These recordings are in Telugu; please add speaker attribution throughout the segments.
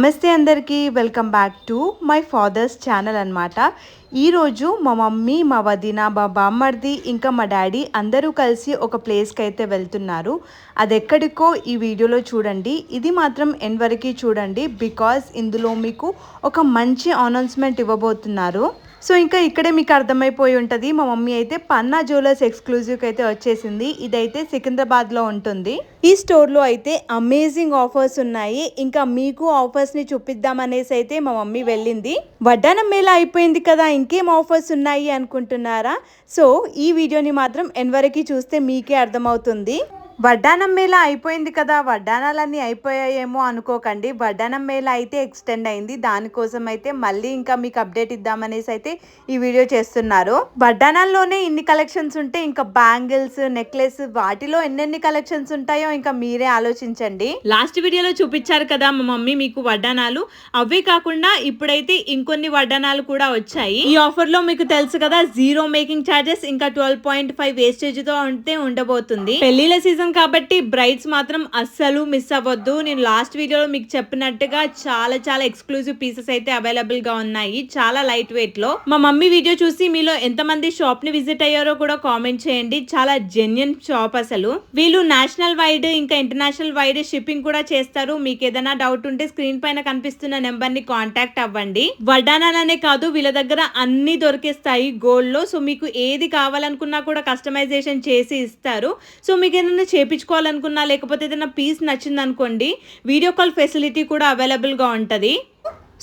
Speaker 1: నమస్తే అందరికీ welcome back to my father's channel అనమాట ఈరోజు మా మమ్మీ మా వదిన మా బామ్మర్ది ఇంకా మా డాడీ అందరూ కలిసి ఒక ప్లేస్కి అయితే వెళ్తున్నారు. అది ఎక్కడికో ఈ వీడియోలో చూడండి. ఇది మాత్రం ఎండ్ వరకు చూడండి బికాజ్ ఇందులో మీకు ఒక మంచి అనౌన్స్మెంట్ ఇవ్వబోతున్నారు. సో ఇంకా ఇక్కడే మీకు అర్థమైపోయి ఉంటుంది. మా మమ్మీ అయితే పన్నా జ్యువెలర్స్ ఎక్స్క్లూజివ్కి అయితే వచ్చేసింది. ఇదైతే సికింద్రాబాద్లో ఉంటుంది. ఈ స్టోర్లో అయితే అమేజింగ్ ఆఫర్స్ ఉన్నాయి. ఇంకా మీకు ఆఫర్స్ని చూపిద్దామనేసి అయితే మా మమ్మీ వెళ్ళింది. వడ్డానం మేళ అయిపోయింది కదా ఇంకేం ఆఫర్స్ ఉన్నాయి అనుకుంటున్నారా? సో ఈ వీడియోని మాత్రం ఎన్వరకు చూస్తే మీకే అర్థమవుతుంది. వడ్డానం మేళ అయిపోయింది కదా వడ్డానాలన్నీ అయిపోయాయేమో అనుకోకండి. వడ్డానం మేళ అయితే ఎక్స్టెండ్ అయింది. దానికోసం అయితే మళ్ళీ ఇంకా మీకు అప్డేట్ ఇద్దామనేసి అయితే ఈ వీడియో చేస్తున్నారు. వడ్డానాల్లోనే ఇన్ని కలెక్షన్స్ ఉంటే ఇంకా బ్యాంగిల్స్ నెక్లెస్ వాటిలో ఎన్నెన్ని కలెక్షన్స్ ఉంటాయో ఇంకా మీరే ఆలోచించండి.
Speaker 2: లాస్ట్ వీడియోలో చూపించారు కదా మా మమ్మీ మీకు వడ్డానాలు. అవే కాకుండా ఇప్పుడైతే ఇంకొన్ని వడ్డానాలు కూడా వచ్చాయి. ఈ ఆఫర్లో మీకు తెలుసు కదా జీరో మేకింగ్ చార్జెస్ ఇంకా ట్వెల్వ్ పాయింట్ ఫైవ్ వేస్టేజ్తో ఉంటే ఉండబోతుంది. పెళ్ళిళ్ళ సీజన్ కాబట్టి బ్రైడ్స్ మాత్రం అస్సలు మిస్ అవ్వద్దు. నేను లాస్ట్ వీడియోలో మీకు చెప్పినట్టుగా చాలా చాలా ఎక్స్క్లూజివ్ పీసెస్ అయితే అవైలబుల్గా ఉన్నాయి. చాలా లైట్ వెయిట్లో. మా మమ్మీ వీడియో చూసి మీలో ఎంతమంది షాప్ని విజిట్ అయ్యారో కూడా కామెంట్ చేయండి. చాలా జెన్యున్ షాప్ అసలు. వీళ్ళు నేషనల్ వైడ్ ఇంకా ఇంటర్నేషనల్ వైడ్ షిప్పింగ్ కూడా చేస్తారు. మీకు ఏదైనా డౌట్ ఉంటే స్క్రీన్ పైన కనిపిస్తున్న నెంబర్ని కాంటాక్ట్ అవ్వండి. వడ్డానాలనే కాదు వీళ్ళ దగ్గర అన్ని దొరికేస్తాయి గోల్డ్లో. సో మీకు ఏది కావాలనుకున్నా కూడా కస్టమైజేషన్ చేసి ఇస్తారు. సో మీకు ఏదైనా చేపించుకోవాలనుకున్నా లేకపోతే ఏదైనా పీస్ నచ్చింది అనుకోండి వీడియో కాల్ ఫెసిలిటీ కూడా అవైలబుల్గా ఉంటుంది.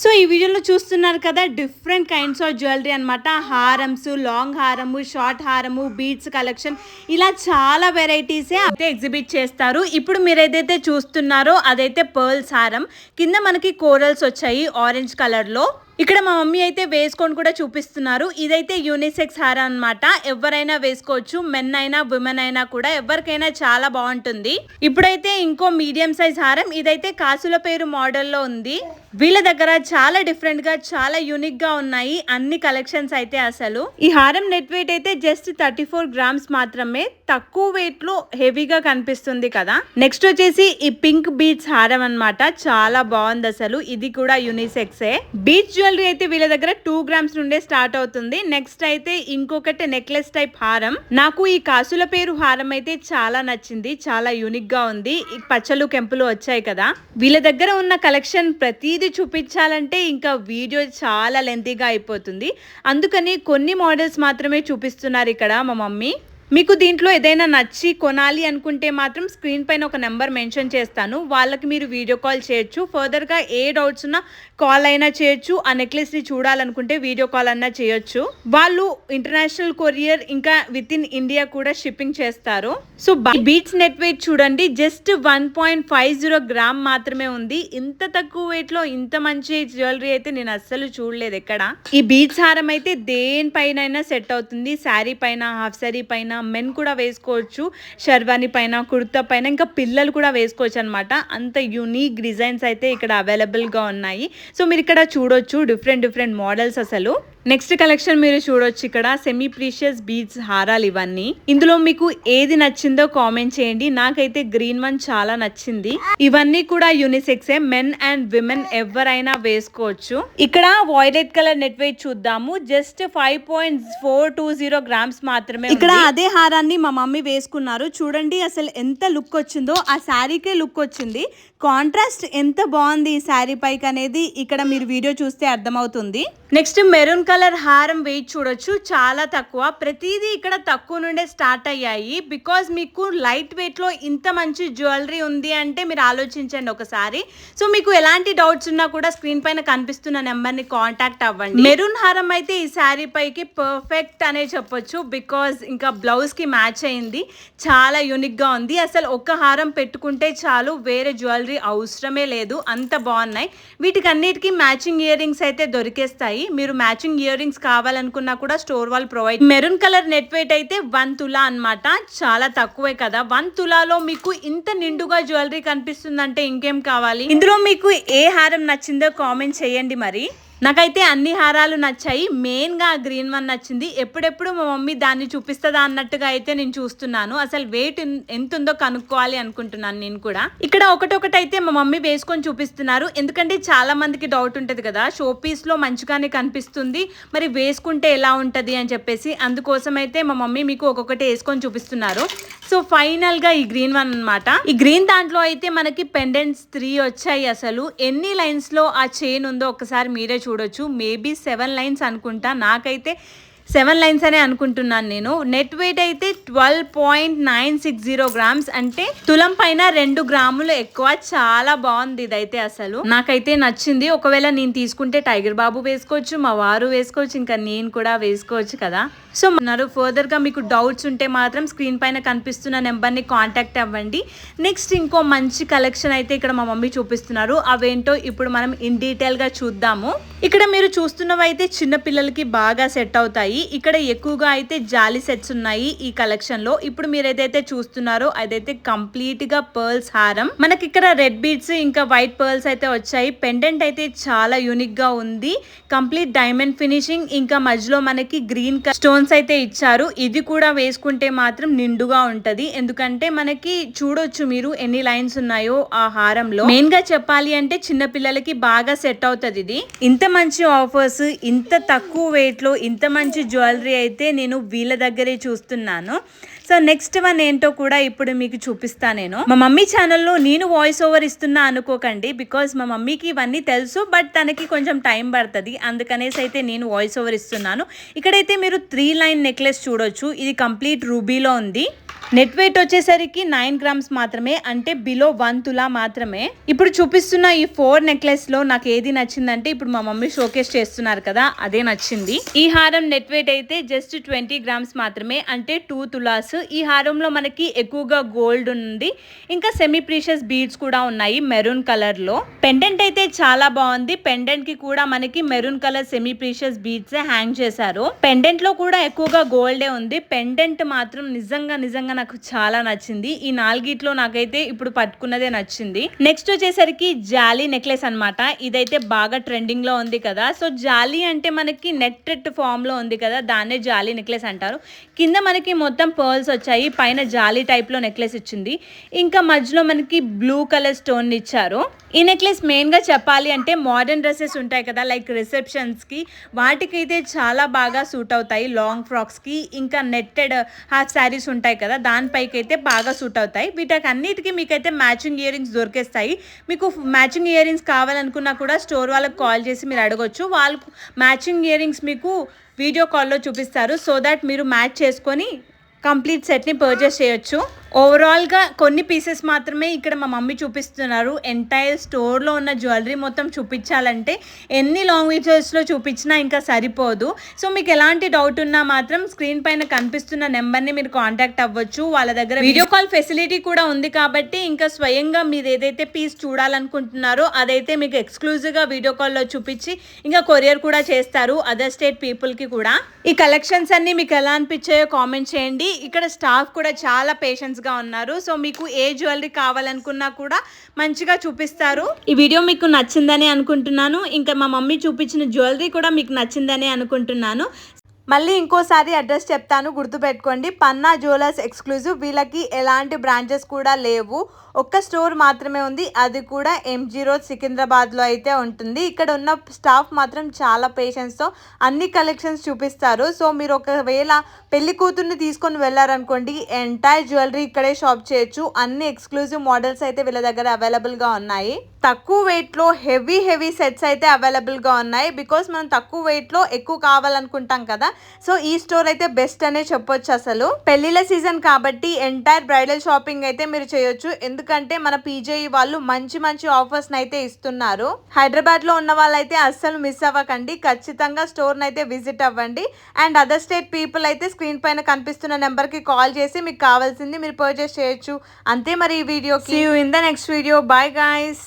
Speaker 2: సో ఈ వీడియోలో చూస్తున్నారు కదా డిఫరెంట్ కైండ్స్ ఆఫ్ జ్యువెలరీ అనమాట హారమ్స్ లాంగ్ హారము షార్ట్ హారము బీడ్స్ కలెక్షన్. ఇలా చాలా వెరైటీసే అయితే ఎగ్జిబిట్ చేస్తారు. ఇప్పుడు మీరు ఏదైతే చూస్తున్నారో అదైతే పర్ల్స్ హారం. కింద మనకి కోరల్స్ వచ్చాయి ఆరెంజ్ కలర్లో. ఇక్కడ మా మమ్మీ అయితే వేసుకొని కూడా చూపిస్తున్నారు. ఇదైతే యూనిసెక్స్ హారం అన్నమాట. ఎవరైనా వేసుకోవచ్చు. మెన్ అయినా విమెన్ అయినా కూడా ఎవరికైనా చాలా బాగుంటుంది. ఇప్పుడైతే ఇంకో మీడియం సైజ్ హారం ఇదైతే కాసుల పేరు మోడల్లో ఉంది. వీళ్ళ దగ్గర చాలా డిఫరెంట్గా చాలా యూనిక్గా ఉన్నాయి అన్ని కలెక్షన్స్ అయితే అసలు. ఈ హారం నెట్ వెయిట్ అయితే జస్ట్ థర్టీ ఫోర్ గ్రామ్స్ మాత్రమే. తక్కువ వెయిట్లో హెవీగా కనిపిస్తుంది కదా. నెక్స్ట్ వచ్చేసి ఈ పింక్ బీచ్ హారం అన్నమాట. చాలా బాగుంది అసలు. ఇది కూడా యూనిసెక్సే బీచ్ జ్యువెలరీ అయితే వీళ్ళ దగ్గర టూ గ్రామ్స్ నుండే స్టార్ట్ అవుతుంది. నెక్స్ట్ అయితే ఇంకొకటి నెక్లెస్ టైప్ హారం. నాకు ఈ కాసుల పేరు హారం అయితే చాలా నచ్చింది. చాలా యూనిక్గా ఉంది. ఈ పచ్చలు కెంపులు వచ్చాయి కదా. వీళ్ళ దగ్గర ఉన్న కలెక్షన్ ప్రతిదీ చూపించాలంటే ఇంకా వీడియో చాలా లెంతీగా అయిపోతుంది. అందుకని కొన్ని మోడల్స్ మాత్రమే చూపిస్తున్నారు ఇక్కడ మా మమ్మీ. మీకు దీంట్లో ఏదైనా నచ్చి కొనాలి అనుకుంటే మాత్రం స్క్రీన్ పైన ఒక నెంబర్ మెన్షన్ చేస్తాను. వాళ్ళకి మీరు వీడియో కాల్ చేయొచ్చు. ఫర్దర్గా ఏ డౌట్స్ ఉన్నా కాల్ అయినా చేయొచ్చు. ఆ నెక్లెస్ని చూడాలనుకుంటే వీడియో కాల్ అన్నా చేయొచ్చు. వాళ్ళు ఇంటర్నేషనల్ కొరియర్ ఇంకా విత్ ఇన్ ఇండియా కూడా షిప్పింగ్ చేస్తారు. సో బీట్స్ నెట్ వెయిట్ చూడండి. Just one point five zero gram మాత్రమే ఉంది. ఇంత తక్కువ వెయిట్లో ఇంత మంచి జ్యువెలరీ అయితే నేను అస్సలు చూడలేదు ఎక్కడ. ఈ బీట్స్ హారం అయితే దేనిపైన సెట్ అవుతుంది. శారీ పైన హాఫ్ శారీ పైన మెన్ కూడా వేసుకోవచ్చు షర్వానీ పైన కుర్తా పైన ఇంకా పిల్లలు కూడా వేసుకోవచ్చు అనమాట అంత యూనిక్ డిజైన్స్ అయితే ఇక్కడ అవైలబుల్గా ఉన్నాయి. సో మీరు ఇక్కడ చూడొచ్చు డిఫరెంట్ డిఫరెంట్ మోడల్స్ అసలు. నెక్స్ట్ కలెక్షన్ మీరు చూడొచ్చు ఇక్కడ సెమీ ప్రీషియస్ బీడ్స్ హారాలు ఇవన్నీ. ఇందులో మీకు ఏది నచ్చిందో కామెంట్ చేయండి. నాకైతే గ్రీన్ వన్ చాలా నచ్చింది. ఇవన్నీ కూడా యూనిసెక్సే మెన్ అండ్ విమెన్ ఎవరైనా వేసుకోవచ్చు. ఇక్కడ వాయిలెట్ కలర్ నెట్ వెయిట్ చూద్దాము. Just five point four two zero grams మాత్రమే
Speaker 1: ఇక్కడ. అదే హారాన్ని మా మమ్మీ వేసుకున్నారు. చూడండి అసలు ఎంత లుక్ వచ్చిందో ఆ శారీకే లుక్ వచ్చింది. కాంట్రాస్ట్ ఎంత బాగుంది ఈ శారీ పైకి అనేది ఇక్కడ మీరు వీడియో చూస్తే అర్థమవుతుంది.
Speaker 2: నెక్స్ట్ మెరూన్ కలర్ కలర్ హారం వెయిట్ చూడొచ్చు. చాలా తక్కువ. ప్రతిదీ ఇక్కడ తక్కువ నుండే స్టార్ట్ అయ్యాయి. బికాజ్ మీకు లైట్ వెయిట్లో ఇంత మంచి జ్యువెలరీ ఉంది అంటే మీరు ఆలోచించండి ఒకసారి. సో మీకు ఎలాంటి డౌట్స్ ఉన్నా కూడా స్క్రీన్ పైన కనిపిస్తున్న నెంబర్ని కాంటాక్ట్ అవ్వండి. మెరూన్ హారం అయితే ఈ శారీ పైకి పర్ఫెక్ట్ అనే చెప్పొచ్చు. బికాజ్ ఇంకా బ్లౌజ్కి మ్యాచ్ అయింది. చాలా యూనిక్గా ఉంది. అసలు ఒక్క హారం పెట్టుకుంటే చాలు వేరే జ్యువెలరీ అవసరమే లేదు. అంత బాగున్నాయి. వీటికన్నిటికీ మ్యాచింగ్ ఇయర్ రింగ్స్ అయితే దొరికేస్తాయి. మీరు మ్యాచింగ్ ఇయర్ రింగ్స్ కావాలనుకున్నా కూడా స్టోర్ వాళ్ళు provide maroon colour net weight అయితే వన్ తులా అన్నమాట. చాలా తక్కువే కదా. వన్ తులాలో మీకు ఇంత నిండుగా జ్యువెలరీ కనిపిస్తుందంటే ఇంకేం కావాలి? ఇందులో మీకు ఏ హారం నచ్చిందో కామెంట్ చేయండి మరి. నాకైతే అన్ని హారాలు నచ్చాయి. మెయిన్గా ఆ గ్రీన్ వన్ నచ్చింది. ఎప్పుడెప్పుడు మా మమ్మీ దాన్ని చూపిస్తుందా అన్నట్టుగా అయితే నేను చూస్తున్నాను. అసలు వెయిట్ ఎంత ఉందో కనుక్కోవాలి అనుకుంటున్నాను నేను కూడా. ఇక్కడ ఒకటొకటి అయితే మా మమ్మీ వేసుకొని చూపిస్తున్నారు. ఎందుకంటే చాలా మందికి డౌట్ ఉంటుంది కదా. షో మంచిగానే కనిపిస్తుంది. మరి వేసుకుంటే ఎలా ఉంటుంది అని చెప్పేసి అందుకోసం అయితే మా మమ్మీ మీకు ఒక్కొక్కటి వేసుకొని చూపిస్తున్నారు. సో ఫైనల్గా ఈ గ్రీన్ వన్ అన్నమాట. ఈ గ్రీన్ దాంట్లో అయితే మనకి పెండెంట్స్ త్రీ వచ్చాయి అసలు. ఎన్ని లైన్స్లో ఆ చైన్ ఉందో ఒకసారి మీరే చూడొచ్చు. మేబీ సెవెన్ లైన్స్ అనుకుంటా. నాకైతే సెవెన్ లైన్స్ అనే అనుకుంటున్నాను నేను. నెట్ వెయిట్ అయితే twelve point nine six zero grams. అంటే తులం పైన రెండు గ్రాములు ఎక్కువ. చాలా బాగుంది ఇదైతే అసలు. నాకైతే నచ్చింది. ఒకవేళ నేను తీసుకుంటే టైగర్ బాబు వేసుకోవచ్చు మా వారు వేసుకోవచ్చు ఇంకా నేను కూడా వేసుకోవచ్చు కదా. సో మన్నారు ఫర్దర్గా మీకు డౌట్స్ ఉంటే మాత్రం స్క్రీన్ పైన కనిపిస్తున్న నెంబర్ని కాంటాక్ట్ అవ్వండి. నెక్స్ట్ ఇంకో మంచి కలెక్షన్ అయితే ఇక్కడ మా మమ్మీ చూపిస్తున్నారు. అవేంటో ఇప్పుడు మనం ఇన్ డీటెయిల్గా చూద్దాము. ఇక్కడ మీరు చూస్తున్నవి అయితే చిన్న పిల్లలకి బాగా సెట్ అవుతాయి. ఇక్కడ ఎక్కువగా అయితే జాలీ సెట్స్ ఉన్నాయి ఈ కలెక్షన్లో. ఇప్పుడు మీరు ఏదైతే చూస్తున్నారో అదైతే కంప్లీట్గా పర్ల్స్ హారం. మనకి ఇక్కడ రెడ్ బీడ్స్ ఇంకా వైట్ పర్ల్స్ అయితే వచ్చాయి. పెండెంట్ అయితే చాలా యూనిక్గా ఉంది. కంప్లీట్ డైమండ్ ఫినిషింగ్ ఇంకా మధ్యలో మనకి గ్రీన్ స్టోన్స్ అయితే ఇచ్చారు. ఇది కూడా వేసుకుంటే మాత్రం నిండుగా ఉంటది. ఎందుకంటే మనకి చూడొచ్చు మీరు ఎన్ని లైన్స్ ఉన్నాయో ఆ హారంలో. మెయిన్గా చెప్పాలి అంటే చిన్న పిల్లలకి బాగా సెట్ అవుతుంది ఇది. ఇంత మంచి ఆఫర్స్ ఇంత తక్కువ వెయిట్లో ఇంత మంచి జ్యువెలరీ అయితే నేను వీళ్ళ దగ్గరే చూస్తున్నాను. సో నెక్స్ట్ వన్ ఏంటో కూడా ఇప్పుడు మీకు చూపిస్తా నేను. మా మమ్మీ ఛానల్లో నేను వాయిస్ ఓవర్ ఇస్తున్నా అనుకోకండి బికాస్ మా మమ్మీకి ఇవన్నీ తెలుసు బట్ తనకి కొంచెం టైం పడుతుంది. అందుకనేసి అయితే నేను వాయిస్ ఓవర్ ఇస్తున్నాను. ఇక్కడైతే మీరు త్రీ లైన్ నెక్లెస్ చూడొచ్చు. ఇది కంప్లీట్ రూబీలో ఉంది. నెట్ వెయిట్ వచ్చేసరికి నైన్ గ్రామ్స్ మాత్రమే అంటే బిలో వన్ తులా మాత్రమే. ఇప్పుడు చూపిస్తున్న ఈ ఫోర్ నెక్లెస్లో నాకు ఏది నచ్చిందంటే ఇప్పుడు మా మమ్మీ షోకేస్ చేస్తున్నారు కదా అదే నచ్చింది. ఈ హారం నెట్ వెయిట్ అయితే జస్ట్ ట్వంటీ గ్రామ్స్ మాత్రమే అంటే టూ తులాస్. ఈ హారంలో మనకి ఎక్కువగా గోల్డ్ ఉంది ఇంకా సెమీ ప్రీషియస్ బీడ్స్ కూడా ఉన్నాయి మెరూన్ కలర్లో. పెండెంట్ అయితే చాలా బాగుంది పెండెంట్కి కూడా మనకి maroon colour semi precious beads hang చేశారు. పెండెంట్లో కూడా ఎక్కువగా గోల్డే ఉంది పెండెంట్ మాత్రం నిజంగా నిజంగా నాకు చాలా నచ్చింది. ఈ నాలుగిట్లో నాకైతే ఇప్పుడు పట్టుకున్నదే నచ్చింది. నెక్స్ట్ వచ్చేసరికి జాలీ నెక్లెస్ అన్నమాట. ఇదైతే బాగా ట్రెండింగ్లో ఉంది కదా. సో జాలీ అంటే మనకి నెట్ ఫామ్లో ఉంది కదా. దాన్నే జాలీ నెక్లెస్ అంటారు. కింద మనకి మొత్తం పర్ల్స్ వచ్చాయి. పైన జాలీ టైప్లో నెక్లెస్ ఇచ్చింది. ఇంకా మధ్యలో మనకి బ్లూ కలర్ స్టోన్ ఇచ్చారు. ఈ నెక్లెస్ మెయిన్గా చెప్పాలి అంటే మోడర్న్ డ్రెస్సెస్ ఉంటాయి కదా. లైక్ రిసెప్షన్స్కి. వాటికైతే చాలా బాగా సూట్ అవుతాయి. లాంగ్ ఫ్రాక్స్కి. ఇంకా నెట్టెడ్ హాఫ్ శారీస్ ఉంటాయి కదా. దానిపైకి అయితే బాగా సూట్ అవుతాయి. వీటికి అన్నిటికీ మీకైతే మ్యాచింగ్ ఇయర్ రింగ్స్ దొరికేస్తాయి. మీకు మ్యాచింగ్ ఇయర్ రింగ్స్ కావాలనుకున్నా కూడా స్టోర్ వాళ్ళకి కాల్ చేసి మీరు అడగొచ్చు. వాళ్ళు మ్యాచింగ్ ఇయర్ రింగ్స్ మీకు వీడియో కాల్లో చూపిస్తారు. సో దట్ మీరు మ్యాచ్ చేసుకొని కంప్లీట్ సెట్ని పర్చేస్ చేయొచ్చు. ఓవరాల్గా కొన్ని పీసెస్ మాత్రమే ఇక్కడ మా మమ్మీ చూపిస్తున్నారు. ఎంటైర్ స్టోర్లో ఉన్న జ్యువెలరీ మొత్తం చూపించాలంటే ఎన్ని లాంగ్ వీడియోస్లో చూపించినా ఇంకా సరిపోదు. సో మీకు ఎలాంటి డౌట్ ఉన్నా మాత్రం స్క్రీన్ పైన కనిపిస్తున్న నెంబర్ని మీరు కాంటాక్ట్ అవ్వచ్చు. వాళ్ళ దగ్గర వీడియో కాల్ ఫెసిలిటీ కూడా ఉంది కాబట్టి ఇంకా స్వయంగా మీరు ఏదైతే పీస్ చూడాలనుకుంటున్నారో అదైతే మీకు ఎక్స్క్లూజివ్గా వీడియో కాల్లో చూపించి ఇంకా కొరియర్ కూడా చేస్తారు. అదర్ స్టేట్ పీపుల్కి కూడా. ఈ కలెక్షన్స్ అన్ని మీకు ఎలా అనిపించాయో కామెంట్ చేయండి. ఇక్కడ స్టాఫ్ కూడా చాలా పేషెన్స్ గా ఉన్నారు. సో మీకు ఏ జ్యువెలరీ కావాలనుకున్నా కూడా మంచిగా చూపిస్తారు. ఈ వీడియో మీకు నచ్చిందని అనుకుంటున్నాను. ఇంకా మా మమ్మీ చూపించిన జ్యువెలరీ కూడా మీకు నచ్చిందని అనుకుంటున్నాను.
Speaker 1: మళ్ళీ ఇంకోసారి అడ్రస్ చెప్తాను గుర్తుపెట్టుకోండి. Panna jewellers exclusive. వీళ్ళకి ఎలాంటి బ్రాంచెస్ కూడా లేవు. ఒక్క స్టోర్ మాత్రమే ఉంది. అది కూడా ఎంజీ రోడ్ సికింద్రాబాద్లో అయితే ఉంటుంది. ఇక్కడ ఉన్న స్టాఫ్ మాత్రం చాలా పేషెన్స్తో అన్ని కలెక్షన్స్ చూపిస్తారు. సో మీరు ఒకవేళ పెళ్ళి కూతుర్ని తీసుకొని వెళ్ళారనుకోండి ఎంటైర్ జ్యువెలరీ ఇక్కడే షాప్ చేయొచ్చు. అన్ని ఎక్స్క్లూజివ్ మోడల్స్ అయితే వీళ్ళ దగ్గర అవైలబుల్గా ఉన్నాయి. తక్కువ వెయిట్లో హెవీ హెవీ సెట్స్ అయితే అవైలబుల్గా ఉన్నాయి. బికాస్ మనం తక్కువ వెయిట్లో ఎక్కువ కావాలనుకుంటాం కదా సో ఈ స్టోర్ అయితే బెస్ట్ అనే చెప్పొచ్చు అసలు. పెళ్ళిళ్ళ సీజన్ కాబట్టి ఎంటైర్ బ్రైడల్ షాపింగ్ అయితే మీరు చేయొచ్చు. ఎందుకంటే మన పీజేఈ వాళ్ళు మంచి మంచి ఆఫర్స్ అయితే ఇస్తున్నారు. హైదరాబాద్లో ఉన్న వాళ్ళైతే అస్సలు మిస్ అవ్వకండి. ఖచ్చితంగా స్టోర్ అయితే విజిట్ అవ్వండి. అండ్ అదర్ స్టేట్ పీపుల్ అయితే స్క్రీన్ పైన కనిపిస్తున్న నెంబర్కి కాల్ చేసి మీకు కావాల్సింది మీరు పర్చేస్ చేయొచ్చు. అంతే మరి ఈ video in the next video bye guys